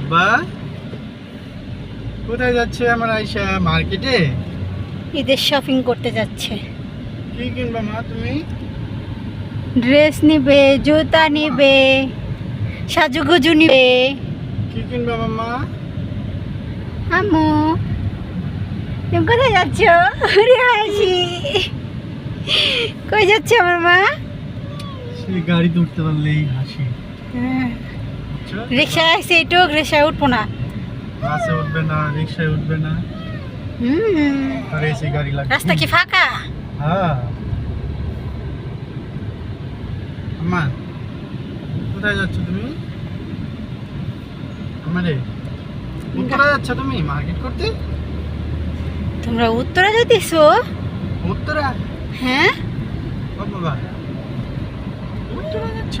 বাবা কোথায় যাচ্ছে আমার আইসা? মার্কেটে? ঈদের শপিং করতে যাচ্ছে। কি কিনবা মা তুমি? ড্রেস নিবে জুতা নিবে সাজুগুজু নিবে। কি কিনবা মামা আম্মু তুমি কোথায় যাচ্ছ? আরে হাসি। কই যাচ্ছে আমার মা? সেই গাড়িতে উঠতে পারলেই হাসি। হ্যাঁ। রিক্সায় আসছে এটুক রিক্সায় উঠবো না। বাসে উঠবে না রিক্সায় উঠবে না। আর এসি গাড়ি লাগবে। রাস্তা কি ফাঁকা? হ্যাঁ। আম্মা কোথায় যাচ্ছ তুমি? আমারে উত্তরা যাচ্ছ তুমি মার্কেট করতে? তোমরা উত্তরা যেতেছো উত্তরা? হ্যাঁ। বাবা। উত্তরা যাচ্ছ?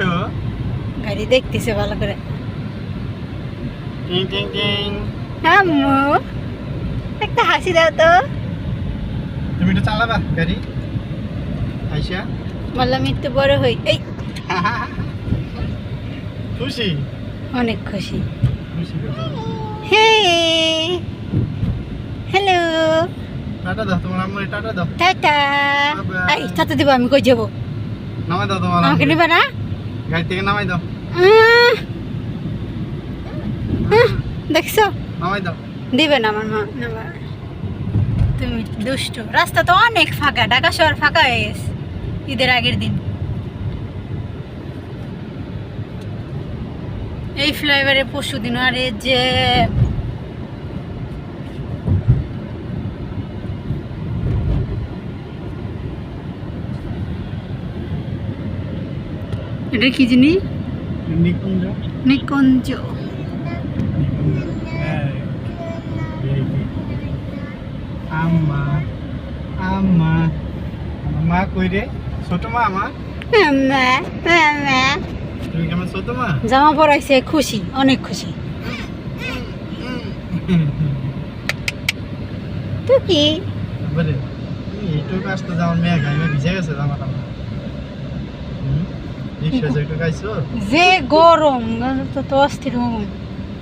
গাড়ি দেখতেছে ভালো করে। টিং টিং টিং আম্মু একটা হাসি দাও তো তুমি এটা চালাবা গাড়ি আইসা বললাম একটু বড় হই এই খুশি অনেক খুশি খুশি। হে হ্যালো টাটা দাও তোমার আম্মুরে টাটা দাও টাটা Bye-bye. এই টাটা দিব আমি কই যাব নামাই দাও তোমার আমাকে। নিবে না গাড়ি থেকে নামাই দাও আহ, দেখছ? দিবে না আমার মা তুমি দুষ্টু। রাস্তা তো অনেক ফাঁকা ঢাকা শহর ফাঁকা হয়ে গেছে ঈদের আগের দিন। এই ফ্লাইওভারে পরশু দিন আরে যে। এটা কি জিনিস? নিকুঞ্জ। নিকুঞ্জ। হ্যাঁ, আম্মা আম্মা মা কই রে ছোট মা আমার মামা মামা তুমি কেমন ছোট মা জামা পরাইছে খুশি অনেক খুশি। তো কি? বলে। এইটুকু আসতে যাওয়ার মেয়ে গাইবে ভিজে গেছে যেটুকু গাইছো যে গরম তো অস্থির হম।